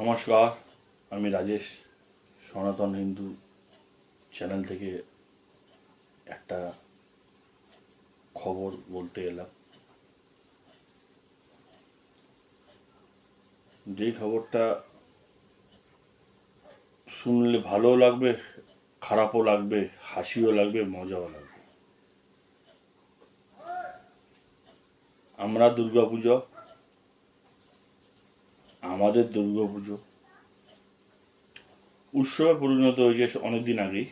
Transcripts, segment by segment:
নমস্কার, আমি রাজেশ, সনাতন হিন্দু চ্যানেল থেকে একটা খবর বলতে এলাম। যে খবরটা শুনলে ভালোও লাগবে, খারাপও লাগবে, হাসিও লাগবে, মজাও লাগবে। আমরা দুর্গাপুজো আমাদের দুর্গা পুজো। উৎসবে পরিণত হয়েছে অনেকদিন আগেই।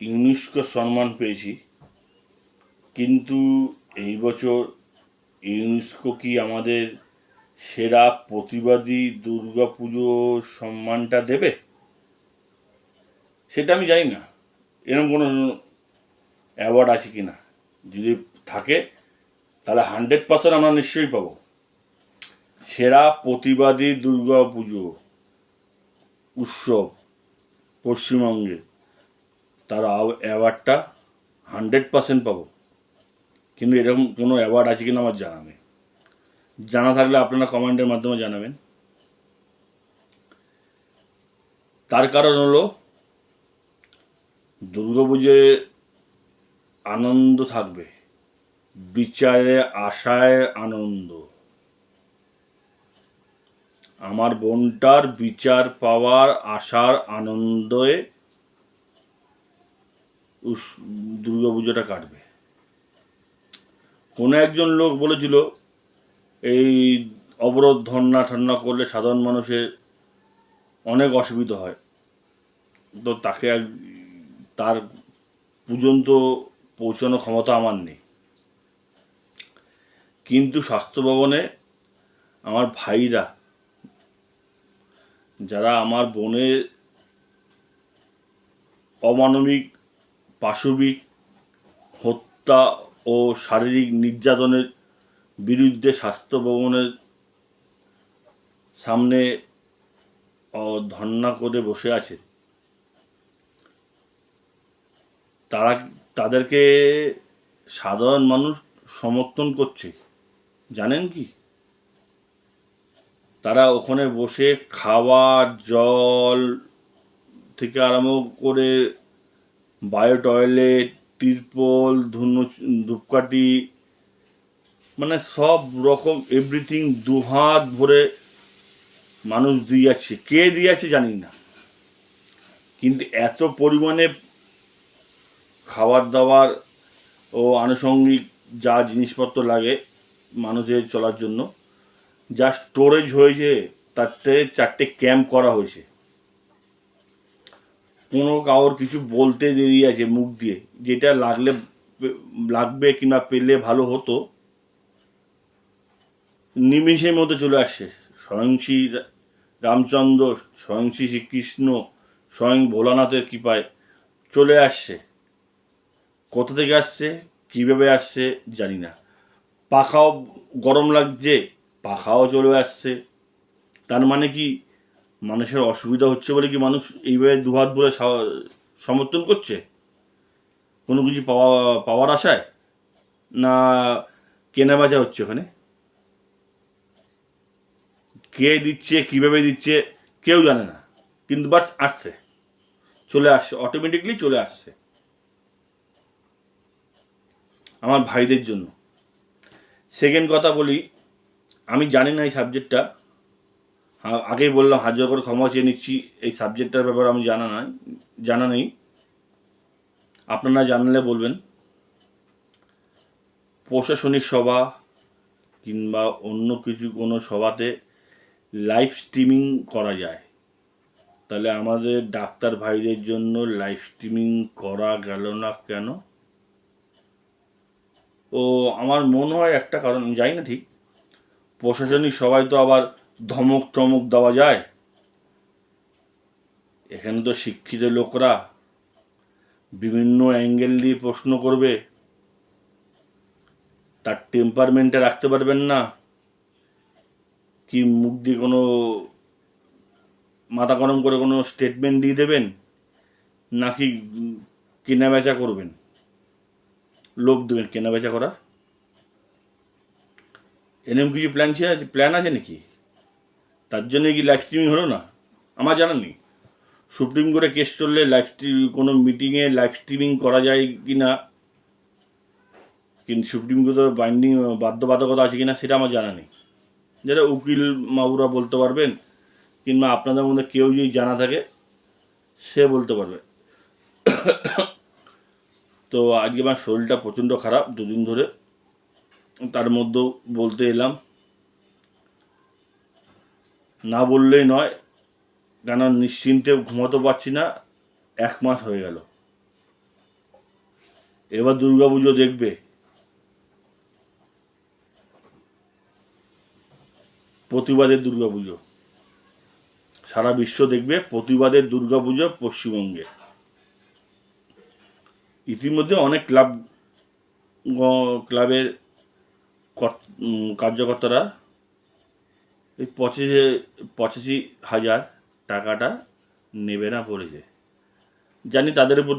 ইউনেস্কো সম্মান পেয়েছি। কিন্তু এই বছর ইউনেস্কো কি আমাদের সেরা প্রতিবাদী দুর্গাপুজো সম্মানটা দেবে? সেটা আমি জানি না। এরকম কোনো অ্যাওয়ার্ড আছে কি না যদি থাকে, তাহলে হান্ড্রেড পার্সেন্ট আমরা নিশ্চয়ই পাবো। সেরা প্রতিবাদী দুর্গা পুজো উৎসব পশ্চিমবঙ্গে, তার অ্যাওয়ার্ডটা হান্ড্রেড পার্সেন্ট পাবো। কিন্তু এরকম কোনো অ্যাওয়ার্ড আছে কিনা আমার জানা নেই। জানা থাকলে আপনারা কমেন্টের মাধ্যমে জানাবেন। তার কারণ হলো দুর্গাপুজোয় আনন্দ থাকবে, বিচারে আশায় আনন্দ। আমার বোনটার বিচার পাওয়ার আশার আনন্দে উস- দুর্গাপুজোটা কাটবে। কোনো একজন লোক বলেছিল, এই অবরোধ ধর্না ঠান্না করলে সাধারণ মানুষের অনেক অসুবিধা হয়। তো তাকে তার পর্যন্ত পৌঁছানো ক্ষমতা আমার নেই। কিন্তু স্বাস্থ্য ভবনে আমার ভাইরা যারা আমার বোনের অমানবিক, পাশবিক হত্যা ও শারীরিক নির্যাতনের বিরুদ্ধে স্বাস্থ্য ভবনের সামনে ধর্ণা করে বসে আছে। তারা, তাদেরকে সাধারণ মানুষ সমর্থন করছে। জানেন কি? তারা ওখানে বসে খাবার জল থেকে আরম্ভ করে বায়ো টয়লেট তিরপল, ধুনো, ধূপকাঠি মানে সব রকম এভরিথিং দুহাত ভরে মানুষ দিয়ে যাচ্ছে কে দিয়ে যাচ্ছে জানি না। কিন্তু এত পরিমাণে খাবার দাবার ও আনুষঙ্গিক যা জিনিসপত্র লাগে মানুষের চলার জন্য যা স্টোরেজ হয়েছে, তাতে চারটে ক্যাম্প করা হয়েছে। কোনো কাউর কিছু বলতে দেরি আছে মুখ দিয়ে। যেটা লাগলে, লাগবে কিংবা পেলে ভালো হতো। নিমিষের মধ্যে চলে আসছে। স্বয়ং শ্রী রামচন্দ্র, স্বয়ং শ্রী শ্রীকৃষ্ণ, স্বয়ং ভোলানাথের কৃপায় চলে আসছে। কোথা থেকে আসছে, কীভাবে আসছে জানি না। পাখাও গরম লাগছে। পাখাও চলে আসছে। তার মানে কি মানুষের অসুবিধা হচ্ছে বলে কি মানুষ এইভাবে দুহাত বলে সমর্থন করছে? কোনো কিছু পাওয়া, পাওয়ার আশায়? না কেনা বেচা হচ্ছে ওখানে? কে দিচ্ছে, কীভাবে দিচ্ছে, কেউ জানে না। কিন্তু বাট আসছে। চলে আসছে অটোমেটিকলি চলে আসছে। আমার ভাইদের জন্য। সেকেন্ড কথা বলি আমি জানি না এই সাবজেক্টটা হা- আগেই বললাম হাজার করে ক্ষমা চেয়ে নিচ্ছি। এই সাবজেক্টটার ব্যাপারে আমি জানা নাই, জানা নেই। আপনারা জানলে বলবেন। প্রশাসনিক সভা কিংবা অন্য কিছু কোনো সভাতে লাইভ স্ট্রিমিং করা যায়। তাহলে আমাদের ডাক্তার ভাইদের জন্য লাইভ স্ট্রিমিং করা গেল না কেন? ও, আমার মনে হয় একটা কারণ জানি না ঠিক। প্রশাসনিক সবাই তো আবার ধমক টমক দেওয়া যায়। এখানে তো শিক্ষিত লোকরা বিভিন্ন অ্যাঙ্গেল দিয়ে প্রশ্ন করবে। তার টেম্পারমেন্টে রাখতে পারবেন না। কি মুখ দিয়ে কোনো মাথা গরম করে কোনো স্টেটমেন্ট দিয়ে দেবেন, নাকি কেনা বেচা করবেন? লোক দেবেন কেনা বেচা করার? এরকম কিছু প্ল্যান ছিল আছে প্ল্যান আছে নাকি? তার জন্য কি লাইভ স্ট্রিমিং হলো না? আমার জানা নেই। সুপ্রিম কোর্টে কেস চললে লাইভ স্ট্রিম কোনো মিটিংয়ে লাইভ স্ট্রিমিং করা যায় কি না? কিন্তু সুপ্রিম কোর্টে বাইন্ডিং বাধ্যবাধকতা আছে কি না, সেটা আমার জানা নেই। যেটা উকিল মাবুরা বলতে পারবেন, কিংবা আপনাদের মধ্যে কেউ যদি জানা থাকে, সে বলতে পারবে। তো আজকে আমার শরীরটা প্রচণ্ড খারাপ দুদিন ধরে। তার মধ্যেও বলতে এলাম। না বললেই নয় কেন নিশ্চিন্তে ঘুমাতে পারছি না, এক মাস হয়ে গেল। এবার দুর্গাপুজো দেখবে। প্রতিবাদের দুর্গাপুজো সারা বিশ্ব দেখবে প্রতিবাদের দুর্গাপুজো পশ্চিমবঙ্গে। ইতিমধ্যে অনেক ক্লাব, ক্লাবের কার্যকর্তারা এই পঁচিশে পঁচাশি হাজার টাকাটা নেবে না বলেছে। জানি তাদের উপর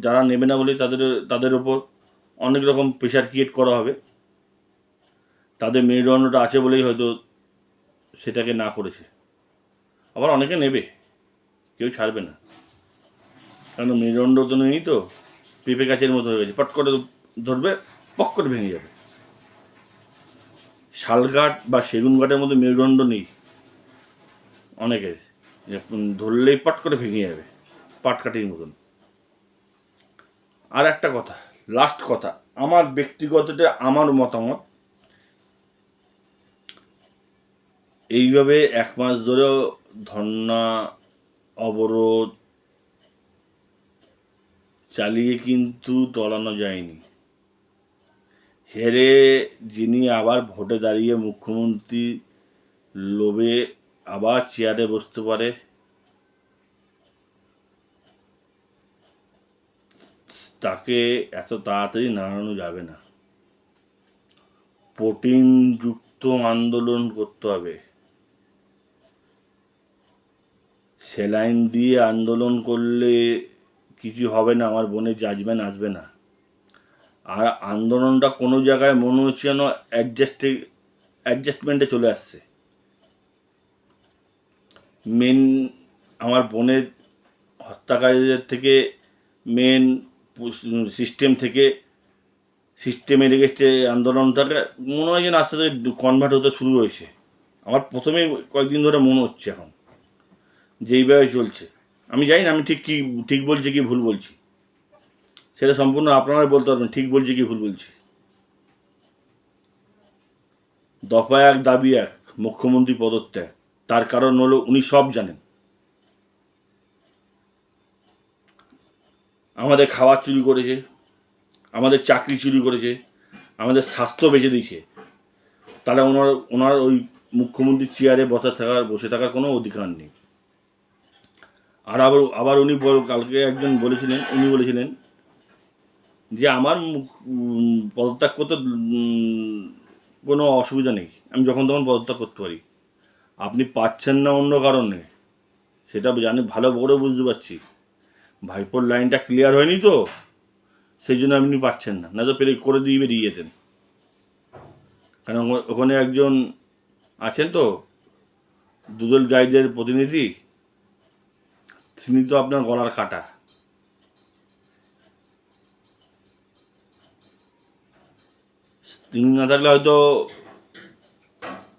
যারা নেবে না বলে তাদের তাদের উপর অনেক রকম প্রেশার ক্রিয়েট করা হবে। তাদের মেরুদণ্ডটা আছে বলেই হয়তো সেটাকে না করেছে। আবার অনেকে নেবে, কেউ ছাড়বে না। কারণ মেরুদণ্ড তো নেই তো, পেঁপে গাছের মতো হয়ে গেছে। পট করে ধরবে পক করে ভেঙে যাবে। শালগাঠ বা সেগুন কাঠের মধ্যে মেরুদণ্ড নেই। অনেকের ধরলেই পাট করে ভেঙে যাবে পাটকাঠির মতন। আর একটা কথা লাস্ট কথা, আমার ব্যক্তিগতটা আমার মতামত, এইভাবে এক মাস ধরেও ধর্না অবরোধ চালিয়ে কিন্তু টলানো যায়নি। হেরে যিনি আবার ভোটে দাঁড়িয়ে মুখ্যমন্ত্রী লোভে আবার চেয়ারে বসতে পারে। তাকে এত তাড়াতাড়ি নাড়ানো যাবে না। প্রোটিনযুক্ত আন্দোলন করতে হবে। সেলাইন দিয়ে আন্দোলন করলে কিছু হবে না, আমার বোনের জাজমেন্ট আসবে না। আর আন্দোলনটা কোনো জায়গায় মনে হচ্ছে যেন অ্যাডজাস্টে অ্যাডজাস্টমেন্টে চলে আসছে। মেন আমার বোনের হত্যাকারীদের থেকে মেন সিস্টেম থেকে সিস্টেমের এগেস্টে আন্দোলনটাকে, মনে হয় যেন আস্তে আস্তে কনভার্ট হতে শুরু হয়েছে। আমার প্রথমে কয়েকদিন ধরে মনে হচ্ছে এখন যেইভাবে চলছে। আমি জানি না আমি ঠিক কি, ঠিক বলছি কি ভুল বলছি। সেটা সম্পূর্ণ আপনারাই বলতে পারবেন, ঠিক বলছি কি ভুল বলছি? দফা এক, দাবি এক, মুখ্যমন্ত্রী পদত্যাগ। তার কারণ হলো উনি সব জানেন। আমাদের খাবার চুরি করেছে, আমাদের চাকরি চুরি করেছে, আমাদের স্বাস্থ্য বেঁচে দিয়েছে। তাহলে ওনার ওনার ওই মুখ্যমন্ত্রী চেয়ারে বসে থাকার বসে থাকার কোনো অধিকার নেই। আর আবার আবার উনি কালকে একজন বলেছিলেন, উনি বলেছিলেন যে আমার পদত্যাগ করতে কোনো অসুবিধা নেই। আমি যখন তখন পদত্যাগ করতে পারি। আপনি পাচ্ছেন না অন্য কারণে। সেটা জানি, ভালো করে বুঝতে পারছি। ভাইপোর লাইনটা ক্লিয়ার হয়নি তো? সেই জন্য আপনি পাচ্ছেন না। না তো পেরে করে দিয়ে বেরিয়ে যেতেন। কারণ ওখানে একজন আছেন তো? দুদল গাইডের প্রতিনিধি। তিনি তো আপনার গলার কাটা। তিনি না থাকলে হয়তো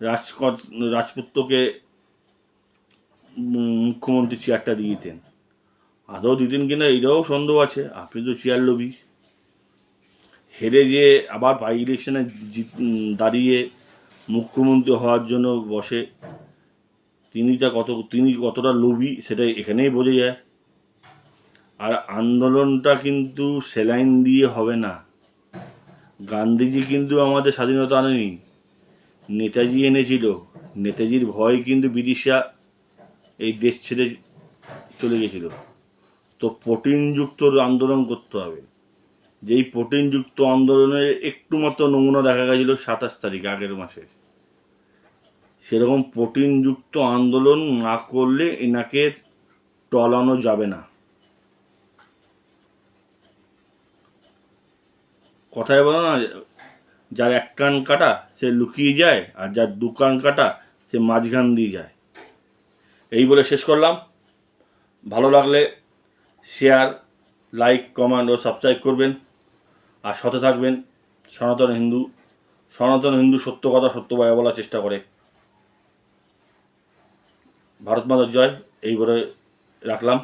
রাজকট, রাজপুত্রকে মুখ্যমন্ত্রী চেয়ারটা দিয়ে দিতেন। আদৌ দিতেন কিনা এটাও সন্দেহ আছে। আপনি তো চেয়ার লোভী। হেরে যে আবার বাই ইলেকশনে দাঁড়িয়ে মুখ্যমন্ত্রী হওয়ার জন্য বসে, তিনি তা কত, তিনি কতটা লোভী সেটা এখানেই বোঝা যায়। আর আন্দোলনটা কিন্তু সেলাইন দিয়ে হবে না। গান্ধীজি কিন্তু আমাদের স্বাধীনতা আনেনি। নেতাজি এনেছিল। নেতাজির ভয় কিন্তু ব্রিটিশরা এই দেশ ছেড়ে চলে গেছিল। তো প্রোটিনযুক্ত আন্দোলন করতে হবে। যেই প্রোটিনযুক্ত আন্দোলনের একটু মতো নমুনা দেখা গেছিল সাতাশ তারিখ, আগের মাসে। সেরকম প্রোটিনযুক্ত আন্দোলন না করলে এনাকে টলানো যাবে না। কথায় বলো না যার এক কান কাটা, সে লুকিয়ে যায়, আর যার দু কান কাটা, সে মাঝখান দিয়ে যায়। এই বলে শেষ করলাম। ভালো লাগলে শেয়ার লাইক কমেন্ট ও সাবস্ক্রাইব করবেন। আর সাথে থাকবেন সনাতন হিন্দু সনাতন হিন্দু সত্য কথা সত্যভাবে বলার চেষ্টা করে। ভারত মাতার জয়, এই বলে রাখলাম।